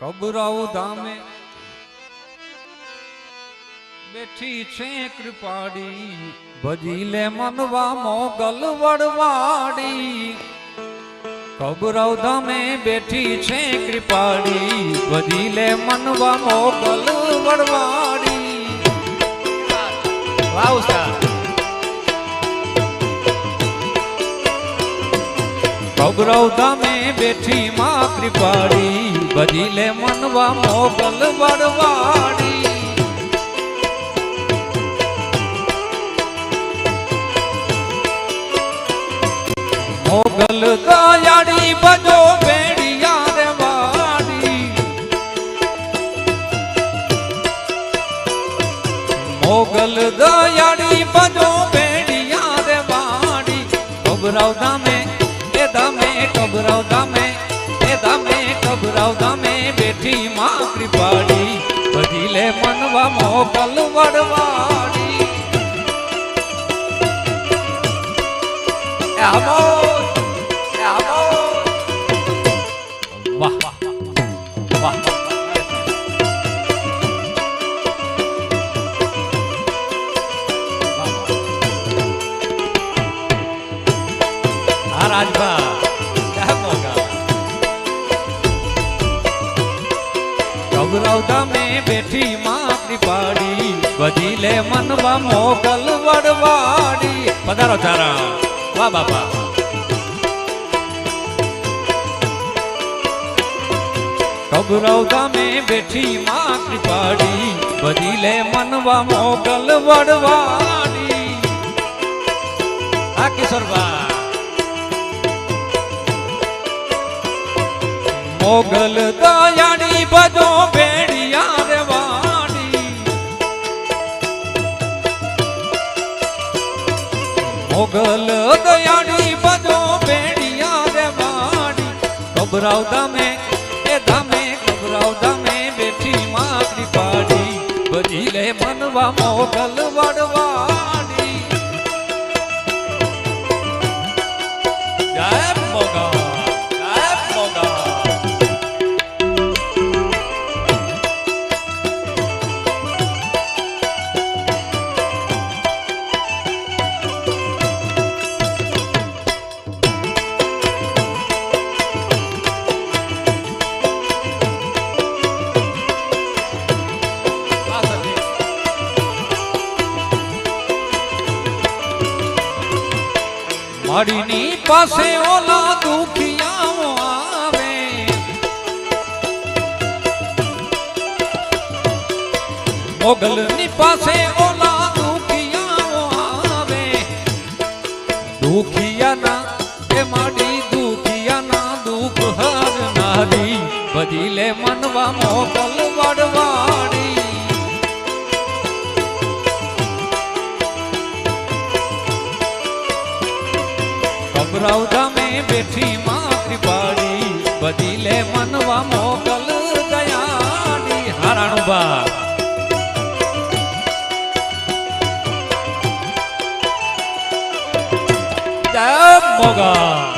કબરાઉ ધામે. બેઠી છે કૃપાડી ભજી લે મનવા મોગલ વડવાડી કબરાઉ ધામે બેઠી છે કૃપાડી ભજી લે મનવા મોગલ વડવાડી વાહ કબરવ ધામે બેઠી માં કૃપાળી ભજી લે મનવા મોગલ વડવાડી મોગલ દયાળી બજો બેડિયા રે વાડી મોગલ દયાળી બજો બેડિયા રે વાડી કબરાવ ધામે ધામે કબરાવ તમે, એ તમે કબરાવ તમે, બેઠી માં કૃપાડી બધી લે મનવા મોકલ વડવાડી રાજભા બધી લે મનવા મોગલ વડવાડી. પધારો ચારણ. વાહ બાપા ગૌરવ તમે બેઠી માં કૃપાડી બધી લે મનવા મોગલ વડવાડી. આ કિશોરબા મોગલ દયાળી બધો બેડિયા મોગલ દયાળી બધો ભેડિયા રે વાડી ગભરાવ તમે એ તમે ગભરાવ તમે બેઠી માં પાડી. બધી લે મનવા મોગલ વડવાડી માડીની પાસે ઓલા દુખિયાઓ આવે? મોગલની પાસે ઓલા દુખિયાઓ આવે. દુખિયાના, એ માડી દુખિયાના દુઃખ હરનારી. બધી લે મનવા મોગલ વડવાડી કબરાવ ધામે બેઠી માં કૃપાડી બધી લે મનવા મોકલ દયાડી હારાણુબા મોગા.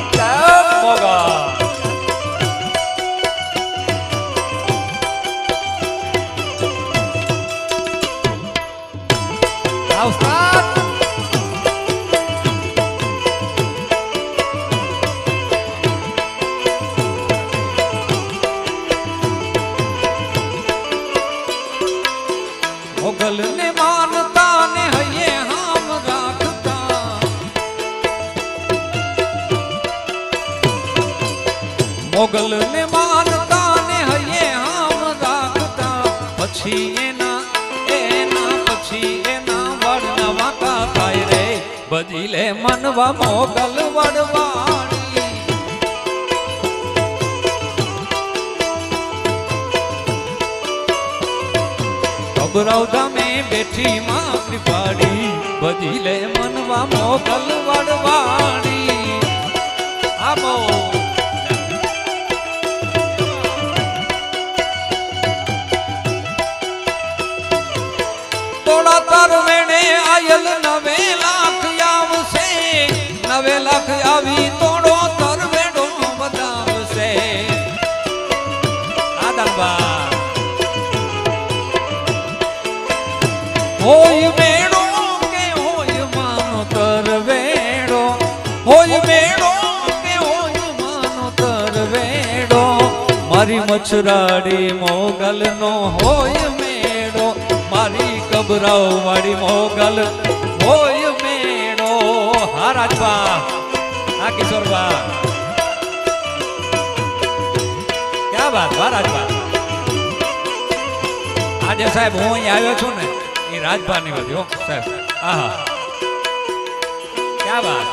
મોગલ ને માનતા ને હૈયે આમ રાખતા પછી એના એના, પછી એના વડ નવા થાય રે. બધી લે મનવા મોગલ વડવાડી કબરાવ ધામે બેઠી માં કૃપાડી બધી લે મનવા મોગલ વડવાડી આબો પિયલ નવે લાખ આવશે. નવે લાખ આવી તોડો તરવેડો બતાવશે હોય મેળો કે હોય માનો મારી મચરાડી મોગલ નો હોય મેળો. મારી કબરાવ વાળી મોગલ. હોય મેળો હા રાજબા હા, કિશોરબા. ક્યાં વાત? વાહ રાજબા આજે સાહેબ, હું અહીં આવ્યો છું ને, એ રાજભાની વાત સાહેબ. આહા. ક્યાં વાત?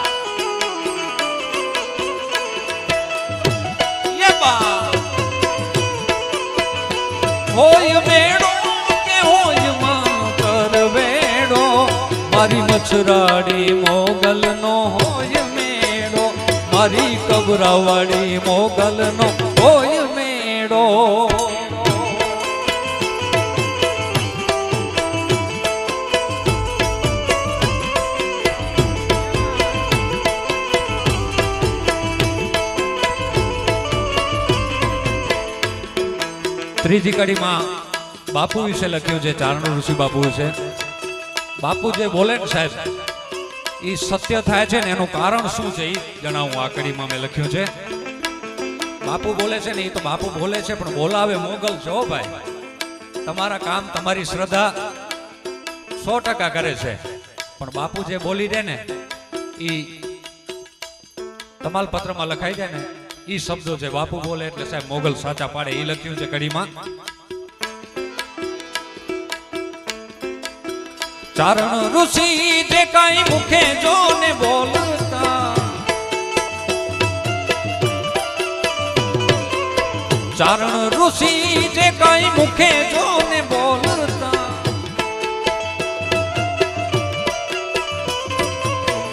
હોય મેળો મારી મછરાડી મોગલ નો હોય મેળો. મારી કબરાવાડી મોગલ નો હોય મેળો. ત્રીજી કડીમાં બાપુ વિશે લખ્યું છે, ચારણ ઋષિ બાપુ વિશે. બાપુ જે બોલે સાહેબ એ સત્ય થાય છે ને એનું કારણ શું છે? એ જણાવું, આ કડીમાં મેં લખ્યું છે. બાપુ બોલે છે ને એ તો બાપુ બોલે છે, પણ બોલાવે મોગલ છે હો ભાઈ. તમારા કામ, તમારી શ્રદ્ધા સો ટકા કરે છે. પણ બાપુ જે બોલી દે ને એ તમાલપત્રમાં લખાઈ જાય ને એ શબ્દો છે બાપુ બોલે એટલે સાહેબ મોગલ સાચા પાડે એ લખ્યું છે કડીમાં. ચારણ ઋષિ જે કાંઈ મુખે જો ને બોલતા. ચારણ ઋષિ જે કઈ મુખે જોને બોલતા.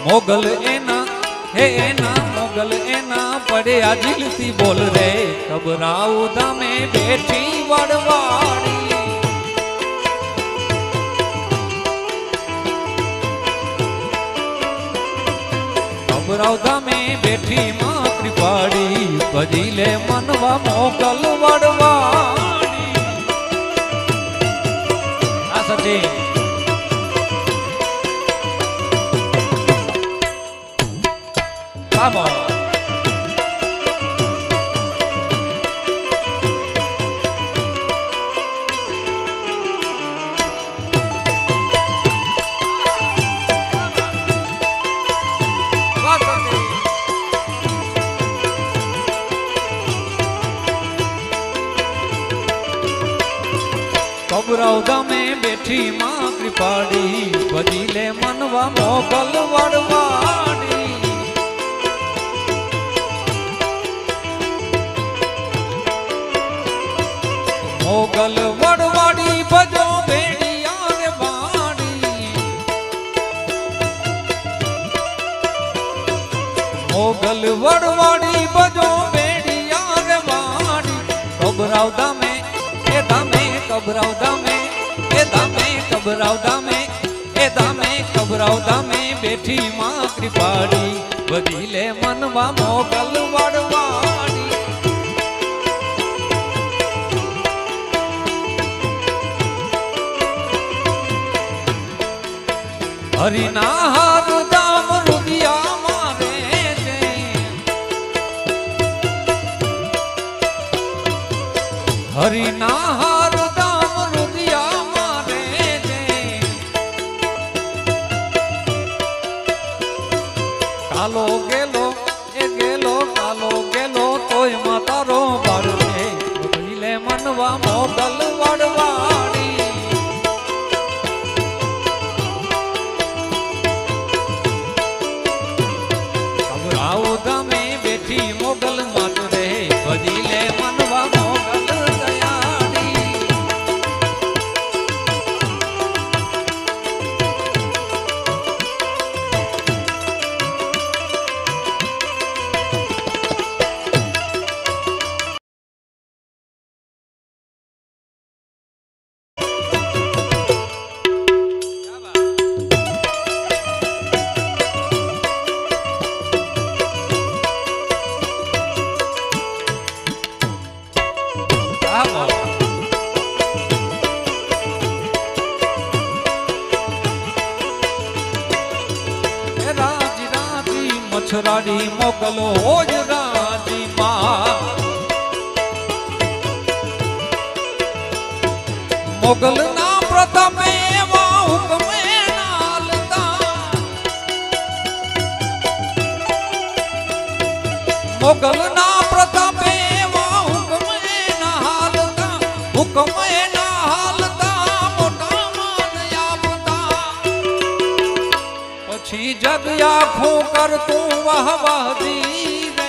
મોગલ એના, હે એના, મોગલ એના પડે આ દિલથી બોલ રે. કબરાઉ તમે બેઠી વડવાડી કબરાઉ તમે બેઠી માં કૃપાડી ભજી લે મનવા મોકલ વડવાડી આ સચિન Vamos. કબરાવ ગામે બેઠી માં કૃપાડી બધી મનવા મોગલ વડવાડી મોગલ વડવાડી ભજો મોગલ વડવાડી ભજો ભેડિયા રે વાડી કબરાવ દામે એ દામે કબરાવ દામે એ દામે કબરાવ દામે, એ દામે કબરાવ દામે, બેઠી માં કૃપાડી બધી લે મનવા મોગલ વડવાડી હરિના હાર દામ રુદિયા મારે છે. હરિના ভালো গে મોગલ ના પ્રતાપે એવા હાલતા, હુકમે પછી જગ આખું કરતું વાહ વાહ દીવે.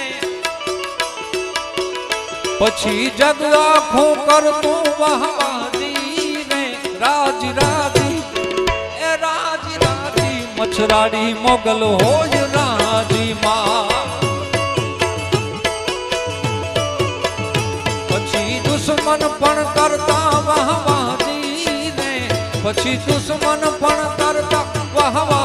પછી જગ આખું કરતું રાજ એ રાજ મચ્છરાડી મોગલ હોય રાજી માં દુશ્મન પણ કરતા વાહ પછી દુશ્મન પણ કરતા વાહ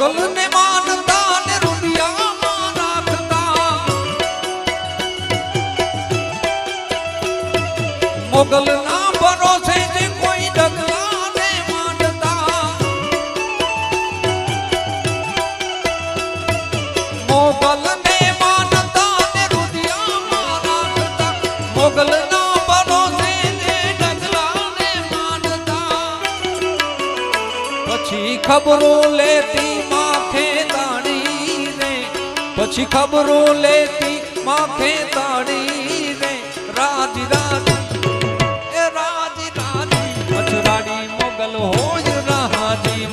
મોગલ ને માનતા ને રૂપિયામાં રાખતા. મોગલ ના ભરોસે જે કોઈ ડગલા ને માંડતા મોગલ ને માનતા ને રૂપિયામાં રાખતા મોગલ ખબરો લેતી પછી ખબરો લેતી માથે તાડી રે રાજ રાજ, એ રાજ રાજ મછરાડી મોગલ હોય રાજી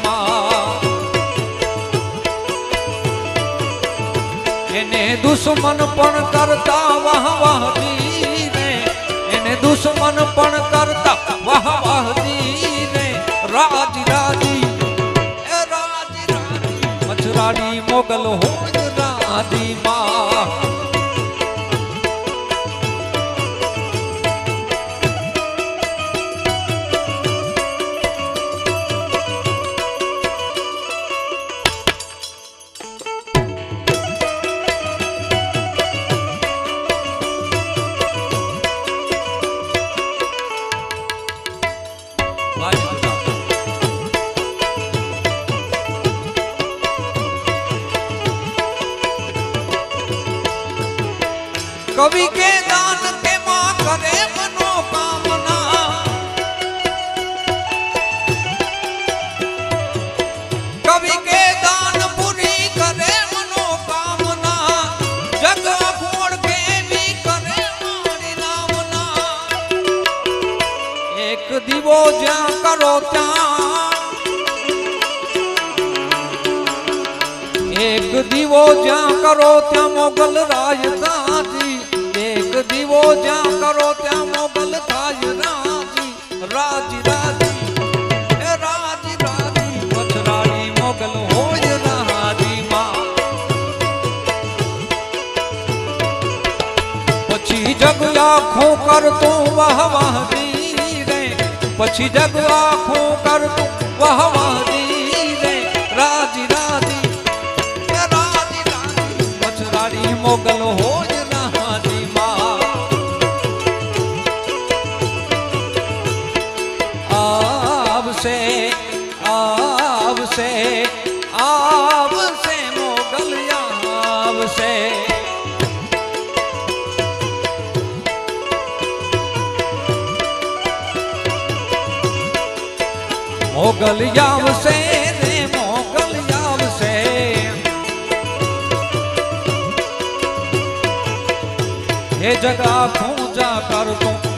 એને દુશ્મન પણ કરતા વાહ વાહ રે એને દુશ્મન પણ કરતા વાહ વાહ રે રાજ, રાજી, એ રાજ, રાજી મછરાડી મોગલ હોય આખું કરતું વાહ વાહ રે પછી જગ આખું કરતું વાહ વાહ રે રાજી રાજી રાજી રાજી મચરાડી મોગલ હોય મોગલ આવશે રે મોગલ આવશે. હે જગા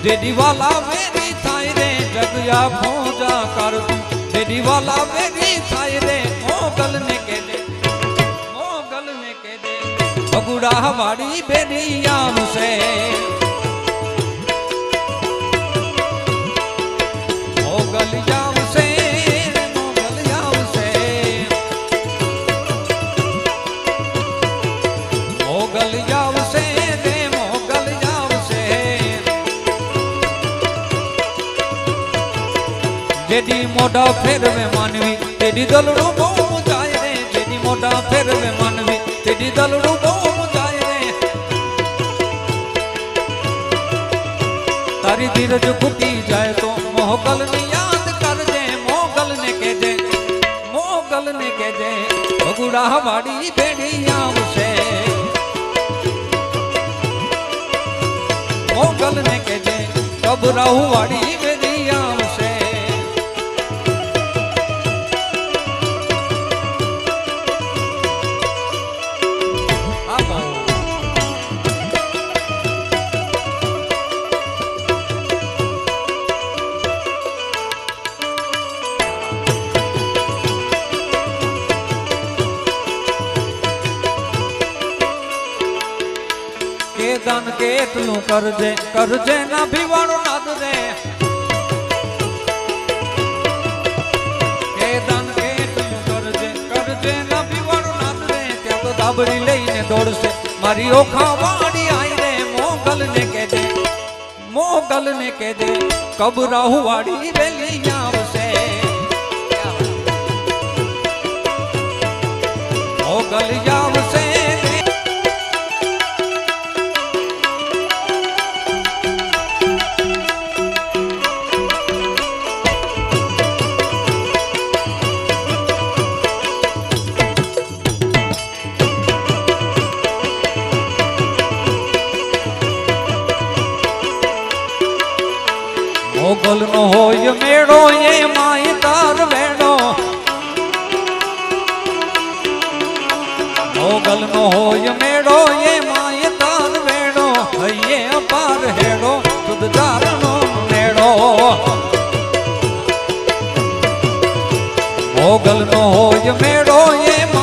જે દિવાલા વેરી થાય રે જગ્યા પૂજા કરતું જે દિવાલા વેરી થાય રે મોગલ ને કે દે મોગલ ને કે દે ભગુડા વાળી બેરી આવશે. મોગલ જેડી મોઢા ફેરવે માનવી. તેની દલડું બહુ મુજાય રે જેની મોઢા ફેરવે માનવી. તેની દલડું બહુ મુજાય રે. તારી ધીરજ ફૂટી જાય તો મોગલ ને યાદ કરજે મોગલ ને કેજે મોગલ ને કેજે ભગુડા વાડી ભેડી આવશે. મોગલ ને કેજે કબરાહુ વાડી કેટલું કરજે કરજે ના ભીવાણો નાદ રે કે દાન કેટલું કરજે કરજે ના ભીવાણો નાદ રે ત્યાં તો દાબડી લઈને દોડશે. મારી ઓખા વાડી આઈ રે મોગલ ને કેજે મોગલ ને કેજે કબરાહુ વાડી વેલી આવશે. મોગલ આવશે મોગલ નો હોય મેળો, એ માય તાર વેણો. મોગલ નો હોય મેળો, એ માય તાર વેણો. હૈયે અપાર હેડો સુદ નો મેળો. મોગલ નો હોય મેળો, એ